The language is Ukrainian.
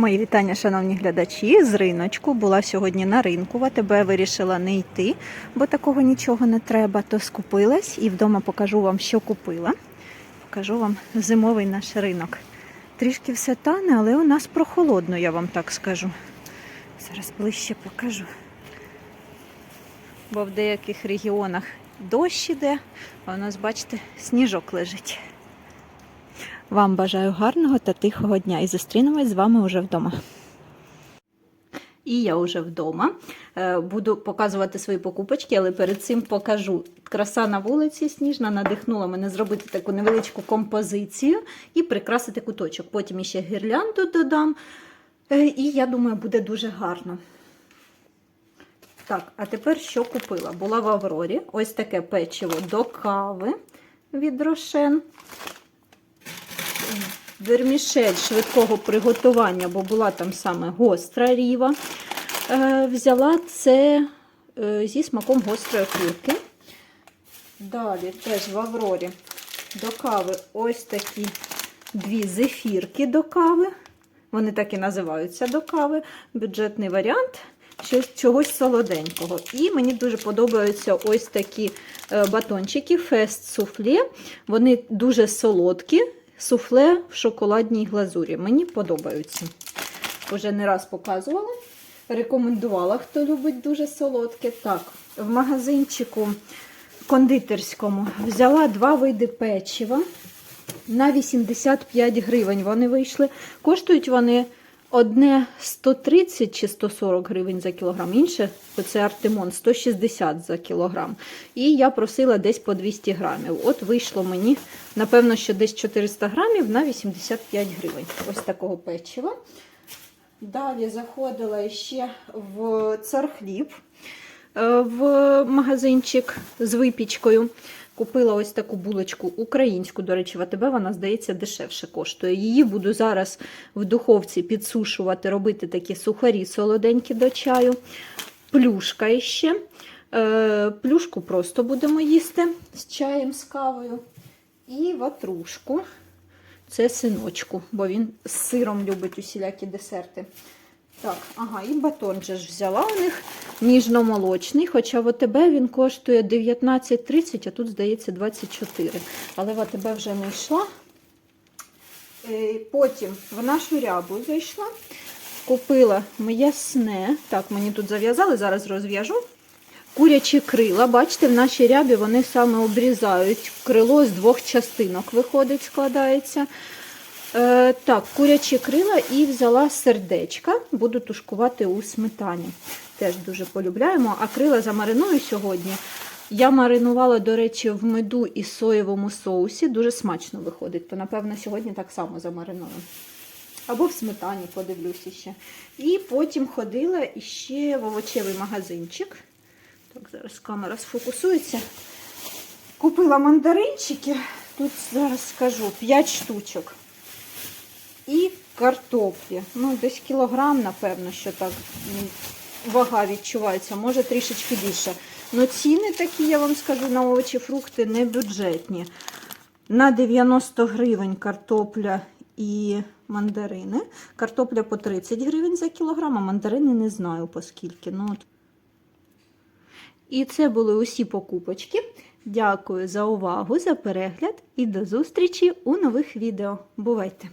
Мої вітання, шановні глядачі. З риночку була сьогодні на ринку. В АТБ вирішила не йти, бо такого нічого не треба. То скупилась і вдома покажу вам, що купила. Покажу вам зимовий наш ринок. Трішки все тане, але у нас прохолодно, я вам так скажу. Зараз ближче покажу. Бо в деяких регіонах дощ іде, а у нас, бачите, сніжок лежить. Вам бажаю гарного та тихого дня і зустрінемось з вами уже вдома. І я вже вдома. Е, Буду показувати свої покупочки, але перед цим покажу. Краса на вулиці сніжна надихнула мене зробити таку невеличку композицію і прикрасити куточок. Потім ще гірлянду додам. Е, І я думаю, буде дуже гарно. Так, а тепер що купила? Була в Аврорі. Ось таке печиво до кави від Рошен вермішель швидкого приготування, бо була там саме гостра ріва. Е, взяла це е, зі смаком гострої курки. Далі теж в Аврорі до кави ось такі дві зефірки до кави. Вони так і називаються до кави. Бюджетний варіант чогось солоденького. І мені дуже подобаються ось такі е, батончики фест суфле. Вони дуже солодкі, суфле в шоколадній глазурі. Мені подобаються. Уже не раз показувала. Рекомендувала, хто любить дуже солодке. Так, в магазинчику кондитерському взяла два види печива на 85 гривень. Вони вийшли. Коштують вони одне 130 чи 140 гривень за кілограм, інше це Артемон 160 за кілограм. І я просила десь по 200 грамів. От вийшло мені, напевно, що десь 400 грамів на 85 гривень. Ось такого печива. Далі заходила ще в цархліб е, в магазинчик з випічкою. Купила ось таку булочку українську, до речі, в АТБ вона, здається, дешевше коштує. Її буду зараз в духовці підсушувати, робити такі сухарі солоденькі до чаю. Плюшка іще. Е, Плюшку просто будемо їсти з чаєм, з кавою. І ватрушку. Це синочку, бо він з сиром любить усілякі десерти. Так, ага, і батон же ж взяла у них ніжно-молочний, хоча в АТБ він коштує 19,30, а тут, здається, 24. Але в АТБ вже не йшла. Е, Потім в нашу рябу зайшла, купила м'ясне. Так, мені тут зав'язали, зараз розв'яжу. Курячі крила, бачите, в нашій рябі вони саме обрізають. Крило з двох частинок виходить, складається. Е, так, курячі крила і взяла сердечка, буду тушкувати у сметані. Теж дуже полюбляємо. А крила замариную сьогодні. Я маринувала, до речі, в меду і соєвому соусі. Дуже смачно виходить. То, напевно, сьогодні так само замариную. Або в сметані подивлюся ще. І потім ходила іще в овочевий магазинчик. Так, зараз камера сфокусується. Купила мандаринчики. Тут зараз скажу 5 штучок. І картоплі. Ну, десь кілограм, напевно, що так вага відчувається, може трішечки більше. Ну, ціни такі, я вам скажу, на овочі, фрукти не бюджетні. На 90 гривень картопля і мандарини. Картопля по 30 гривень за кілограм, а мандарини не знаю по скільки. Ну, от. І це були усі покупочки. Дякую за увагу, за перегляд і до зустрічі у нових відео. Бувайте!